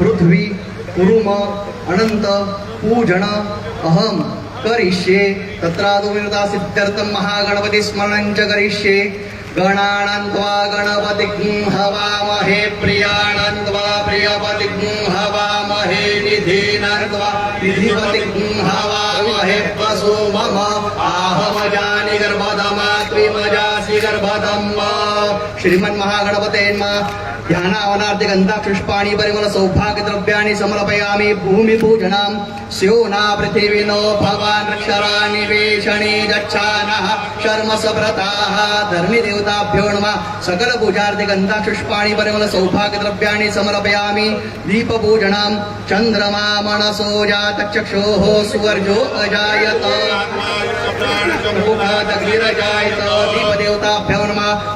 पृथ्वी कुरुम अनंत पूजन अहम करिष्ये। तत्रादुमिता सिद्ध्यर्थं महागणपती स्मरणं च करिष्ये। गणानन्त्वा गणपतिं हवामहे प्रियानन्त्वा प्रियपतिं। श्रीमन्महागणपते ध्यानावनार्थ गन्धाक्षुष्पाणि परिमल सौभाग्य द्रव्याणि समर्पयामि भूमिपूजनां स्योना पृथिवीनो भवान् अक्षरा निवेशने गच्छानः शर्म सव्रताः धर्मिदेवताभ्यो नमः। सकल पूजार्थे गन्धाक्षुष्पाणि परिमल सौभाग्य द्रव्याणि समर्पयामि। दीपपूजनां चन्द्रमा मनसो जातचक्षोः सुवर्जो अजायत।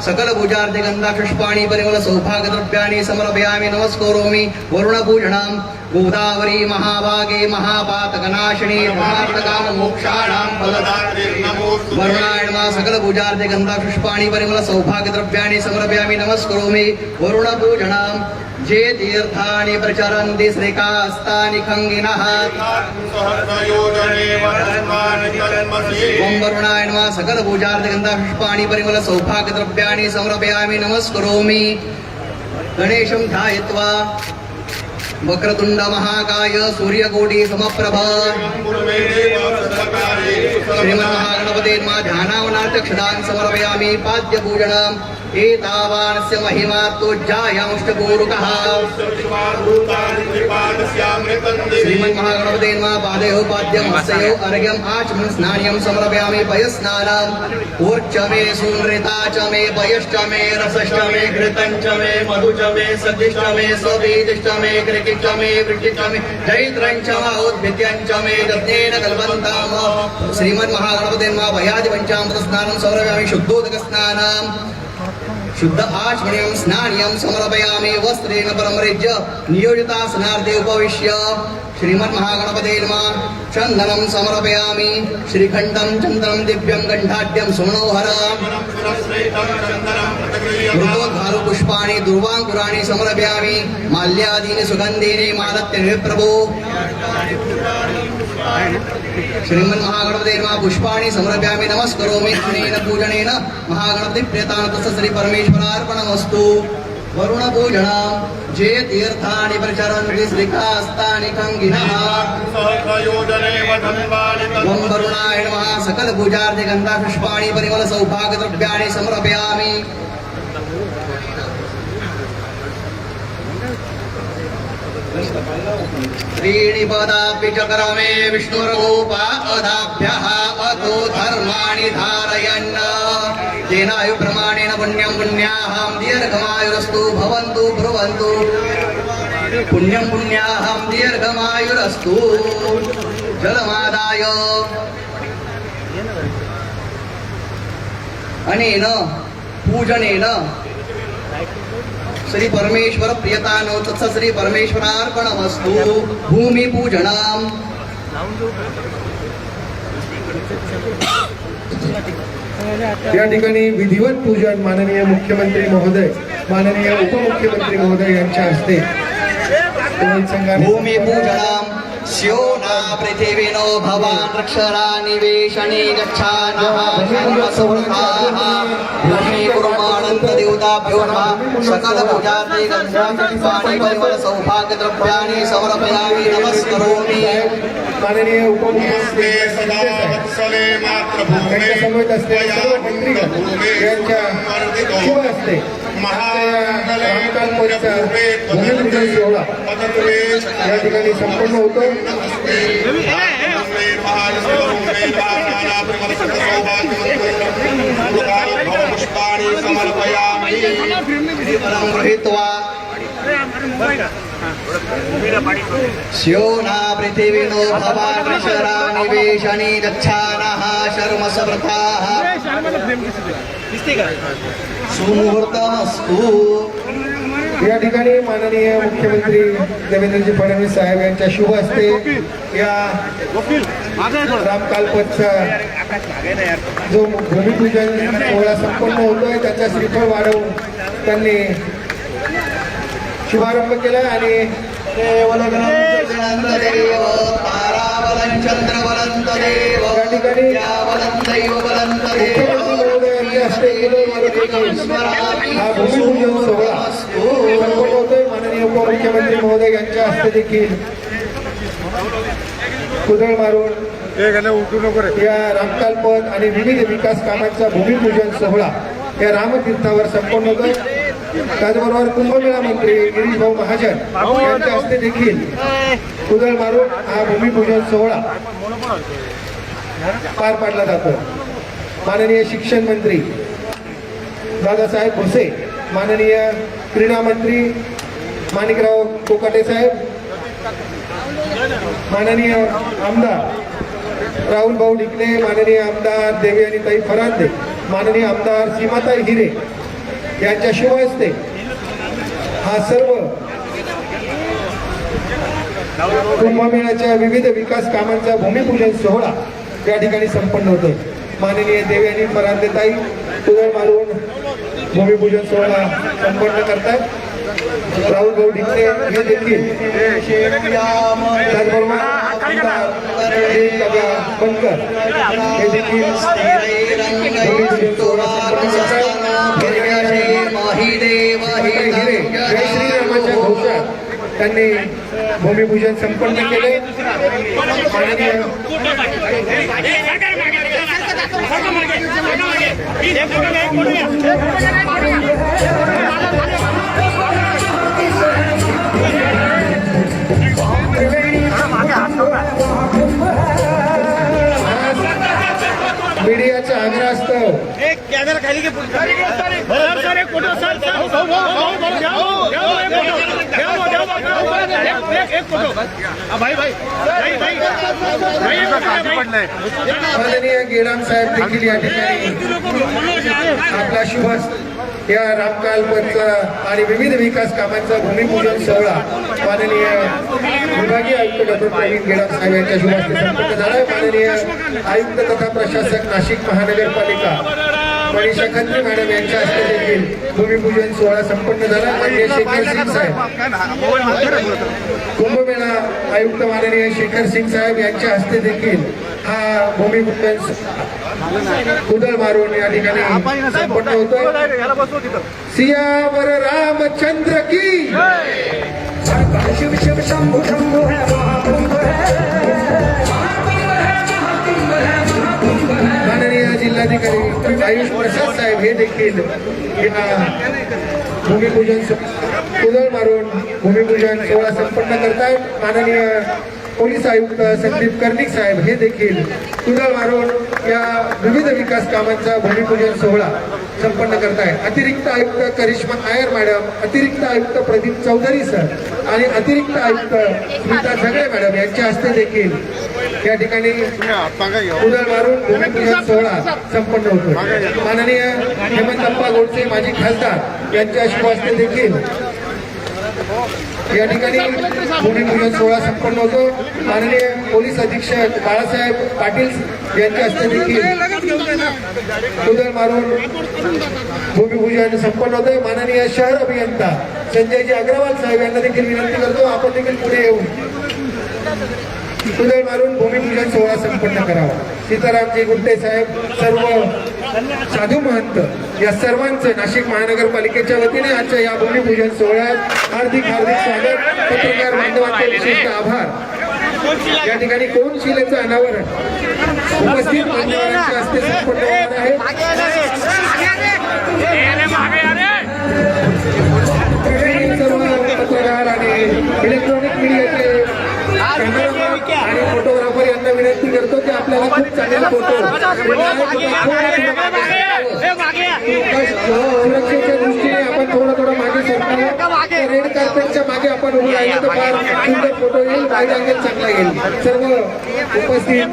नमः सकल पूजार्थे गन्धाक्षुष्पाणि परिमल सौभाग्य समर्पयामि नमस्करोमि। वरुणपूजनां गोदावरी महाभागे महापातकनाशिनी धनार्थकाम मोक्षाणां फलदात्रीर्नमोऽस्तु वरुणाय नमः सकल पूजार्थे गन्धाक्षुष्पाणि परिमल सौभाग्य समर्पयामि नमस्करोमि। वरुणपूजनां जे तीर्थानि प्रचरन्ति श्रीकास्तानि खङ्गिनः। ओम वरुणाय नमः सकल पूजार्थ गंधा परिमल सौभाग्य द्रव्याणि समर्पयामि नमस्करोमि। गणेशं धायित्वा वक्रतुंड महाकाय सूर्यकोटि समप्रभ। श्रीमन्महागणपते मा ध्यानावनार्थ क्षदान् समर्पयामि पाद्यपूजनम्। एतावानस्य महिमा तोज्जायामुष्टपूरुकः श्रीमन्महागणपते मा पादयो हस्तयो अर्घ्यम् आचमन् स्नान्यं समर्पयामि पयस्नानम् ऊर्च मे सुनृता च मे पयश्च मे रसश्च मे घृतं च मे मधु च मे सदिष्ट मे स्वबीदिष्ट मे कृकिश्च मे वृष्टिश्च मे जैत्रं च महोद्भित्यं च मे यत्नेन कल्पन्ताम श्रीमन्महागणपते मा भयादि पञ्चामृत स्नानं समर्पयामि शुद्धोदक स्नानम् शुद्ध आचमनीयं स्नानियम समर्पयामि वस्त्रेण परमृज्य नियोजितासनार्थे उपविश्य। श्रीमन्महागणपते नमः। चन्दनं समर्पयामि। श्रीखण्डं चन्दनं दिव्यं कण्ठाढ्यं सुमनोहर। मृतोद्धारु पुष्पाणि दुर्वाङ्कुराणि समर्पयामि। माल्यादीनि सुगन्धीनि मालत्यनिः प्रभो श्रीमन्महागणपते नमः। पुष्पाणि समर्पयामि। नमस्करोमि। अनेन पूजनेन महागणपति प्रियतां तस्य श्री जे तीर्थानि प्रचरन्ति श्रीकास्तानि कङ्गिनः। त्वं वरुणाय नमः। सकल गन्धापुष्पाणि परिमलसौभाग्यद्रव्याणि समर्पयामि। त्रीणि पदापि च करमे। विष्णुर्गोपा तेनायुप्रमाणेन पुण्यं पुण्याहं दीर्घमायुरस्तु भवन्तु ब्रुवन्तु। पुण्यं पुण्याहं दीर्घमायुरस्तु। जलमादाय। अनेन पूजनेन। श्री परमेश्वर प्रियतानो तत्स श्री परमेश्वरार्पणमस्तु भूमिपूजनम्। या ठिकाणी विधिवत पूजन माननीय मुख्यमंत्री महोदय माननीय उपमुख्यमंत्री महोदय यांच्या हस्ते. भूमिपूजनाम स्योना पृथिवीनो भवान् रक्षरा निवेशने गच्छानः सर्वसुहृताः भूमि कुर्माणन्तदेवताभ्यो नमः समर्पयामि नमस्करोमि माननीय उपमुख्यमंत्री यांच्या शुभ हस्ते महाकालपरीचा या ठिकाणी संपन्न होतो पुष्पाणि समर्पयामि परं गृहीत्वा स्योना पृथिवीनो भवान् रक्षरा निवेशने गच्छानः शर्मसव्रताः। सुमुहूर्तमस्तु। या ठिकाणी माननीय मुख्यमंत्री देवेंद्रजी फडणवीस साहेब यांच्या शुभ हस्ते या रामकालपतचा जो भूमिपूजन सोहळा संपन्न होतोय त्याचा श्रीफळ वाढवून त्यांनी शुभारंभ केला आणि देव तारावलं चंद्रवलं तदेव या ठिकाणी हा भूमिपूजन सोहळा. संपन्न होतोय माननीय उपमुख्यमंत्री महोदय यांच्या हस्ते देखील कुदळ मारून या रामकाल पथ आणि विविध विकास कामांचा भूमिपूजन सोहळा या रामतीर्थावर संपन्न होतोय. त्याचबरोबर कुंभमेळा मंत्री गिरीश भाऊ महाजन यांच्या हस्ते देखील कुदळ मारून हा भूमिपूजन सोहळा पार पाडला जातो. माननीय शिक्षण मंत्री दादासाहेब भुसे माननीय क्रीडा मंत्री माणिकराव कोकाटे साहेब माननीय आमदार राहुल भाऊ डिकले माननीय आमदार देवयानी ताई फरांदे माननीय आमदार सीमाताई हिरे यांच्याशिवायच ते हा सर्व कुंभमेळ्याच्या विविध विकास कामांचा भूमिपूजन सोहळा या ठिकाणी संपन्न होतोय. माननीय देवी आणि परांदेताई तुझर मारून भूमिपूजन सोहळा संपन्न करतात. राहुल भाऊ डिकले हे देखील त्याचबरोबर बनकर हे देखील भूमिपूजन सोहळा संपन्न करतात. श्रीरामाच्या घोषात त्यांनी भूमिपूजन संपन्न केले. माननीय मीडियाचा आग्रह असतो. कॅमेरा खाली घे हा. माननीय गेडाम साहेब देखील या ठिकाणी आपला शुभस या रामकाल पंचा आणि विविध विकास कामांचा भूमिपूजन सोहळा माननीय विभागीय आयुक्त डॉक्टर प्रवीण गेडाम साहेब यांच्या शुभास्ते संपन्न झाला आहे. माननीय आयुक्त तथा प्रशासक नाशिक महानगरपालिका मनीषा खत्री मॅडम यांच्या हस्ते देखील भूमिपूजन सोहळा संपन्न झाला. माननीय शेखर सिंग साहेब. कुंभमेळा आयुक्त माननीय शेखर सिंग साहेब यांच्या हस्ते देखील हा भूमिपूजन कुदळ मारून या ठिकाणी संपन्न होतोय. सियावर रामचंद्र की. शिव शिव शंभू शंभू है महाकुंभ माननीय जिल्हाधिकारी आयुष प्रसाद साहेब हे देखील भूमिपूजन स- कुदळ मारून भूमिपूजन सोहळा संपन्न करतात माननीय पोलीस आयुक्त संदीप कर्णिक साहेब हे देखील तुरळ मारून या विविध विकास कामांचा भूमिपूजन सोहळा संपन्न करत करताय अतिरिक्त आयुक्त करिश्मा नायर मॅडम अतिरिक्त आयुक्त प्रदीप चौधरी सर आणि अतिरिक्त आयुक्त स्मिता झगडे मॅडम यांच्या हस्ते देखील या ठिकाणी उदळ मारून भूमिपूजन सोहळा संपन्न होतो माननीय हेमंतप्पा गोडसे माजी खासदार यांच्या शुभ देखील या ठिकाणी भूमिपूजन सोहळा संपन्न होतो. माननीय पोलीस अधीक्षक बाळासाहेब पाटील यांच्या हस्ते देखील उदळ मारून भूमिपूजन संपन्न होतं. माननीय शहर अभियंता संजयजी अग्रवाल साहेब यांना देखील विनंती करतो आपण देखील पुढे येऊन उदळ मारून भूमिपूजन सोहळा संपन्न करावा. सीतारामजी गुट्टे साहेब सर्व साधू महंत या सर्वांचं नाशिक महानगरपालिकेच्या वतीने आजच्या या भूमिपूजन सोहळ्यात हार्दिक हार्दिक स्वागत. पत्रकार बांधवांचे विशेष आभार. या ठिकाणी कोण शिलेचं अनावरण? उपस्थित मान्यवरांच्या हस्ते संपन्न होणार आहे. सर्व पत्रकार आणि इलेक्ट्रॉनिक मीडियाचे कॅमेरामॅन आणि फोटोग्राफर यांना विनंती करतो की आपल्याला सुरक्षेच्या दृष्टीने आपण थोडं थोडं मागे सरकार रेड कार्पेटच्या मागे आपण उभं राहिलं तर फार सुंदर फोटो येईल राईट अँगल चांगला येईल सर्व उपस्थित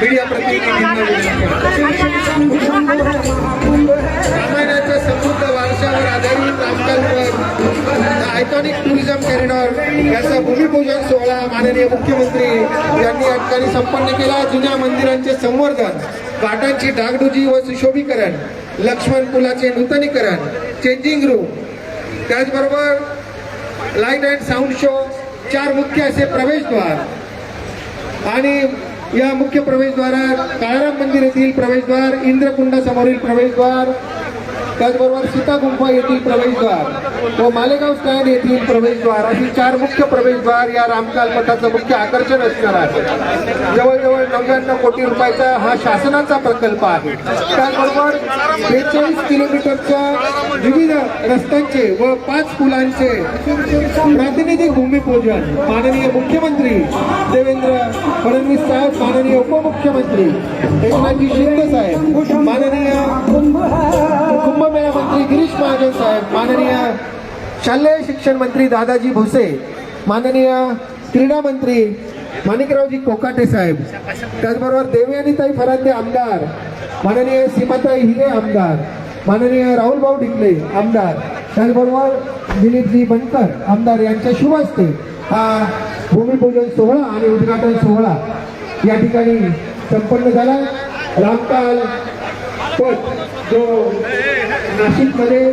मीडिया प्रतिनिधींना रामायणाच्या समृद्ध वारशावर आधारित रामकाल आयकॉनिक टुरिझम कॅरिडॉर याचा भूमिपूजन सोहळा माननीय मुख्यमंत्री यांनी या ठिकाणी संपन्न केला. जुन्या मंदिरांचे संवर्धन घाटांची डागडुजी व सुशोभीकरण लक्ष्मण पुलाचे नूतनीकरण चेंजिंग रूम त्याचबरोबर लाइट अँड साऊंड शो चार मुख्य असे प्रवेशद्वार. आणि या मुख्य प्रवेशद्वारात काळाराम मंदिर येथील प्रवेशद्वार इंद्रकुंड समोरील प्रवेशद्वार त्याचबरोबर सीतागुंफा येथील प्रवेशद्वार. व मालेगाव स्टँड येथील प्रवेशद्वार. अशी चार मुख्य प्रवेशद्वार या रामकाल मठाचं मुख्य आकर्षण असणार आहे. जवळजवळ नव्याण्णव कोटी रुपयाचा हा शासनाचा प्रकल्प आहे. त्याचबरोबर बेचाळीस किलोमीटरच्या विविध रस्त्यांचे व पाच पुलांचे प्रातिनिधिक भूमिपूजन माननीय मुख्यमंत्री देवेंद्र फडणवीस साहेब माननीय उपमुख्यमंत्री एकनाथजी शिंदे साहेब माननीय शालेय शिक्षण मंत्री दादाजी भुसे माननीय क्रीडा मंत्री माणिकरावजी कोकाटे साहेब त्याचबरोबर देवयानीताई फरांदे आमदार माननीय सीमाताई हिरे आमदार माननीय राहुलभाऊ ढिकले आमदार त्याचबरोबर दिलीपजी बनकर आमदार यांच्या शुभ असते हा भूमिपूजन सोहळा आणि उद्घाटन सोहळा या ठिकाणी संपन्न झाला. रामकाल पट जो नाशिकमध्ये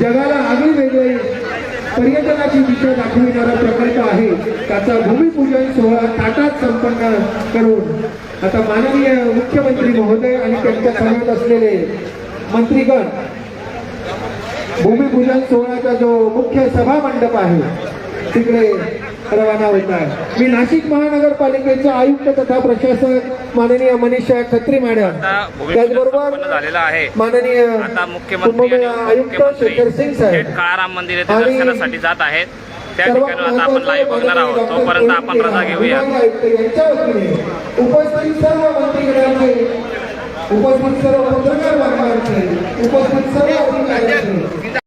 जगाला आगळी वेगळे पर्यटनाची दिशा दाखविणारा प्रकल्प आहे. त्याचा भूमिपूजन सोहळा ताटात संपन्न करून आता माननीय मुख्यमंत्री महोदय आणि त्यांच्यासमोर असलेले मंत्रीगण भूमिपूजन सोहळ्याचा जो मुख्य सभा मंडप आहे तिकडे रवाना होत आहे. मी नाशिक महानगरपालिकेचे आयुक्त तथा प्रशासक माननीय मनीषा खत्री मॅडम. त्याचबरोबर झालेलं आहे. माननीय आता मुख्यमंत्री आयुक्त शेखर सिंग साहेब. काळाराम मंदिर येथे दर्शनासाठी जात आहेत. त्या ठिकाणी आता आपण लाईव्ह बघणार आहोत. महत्त्वाचे तोपर्यंत डॉक्टर आपण रजा घेऊया. उपस्थित सर्व मंत्रीगणांचे उपस्थित सर्व पत्रकार उपस्थित सर्व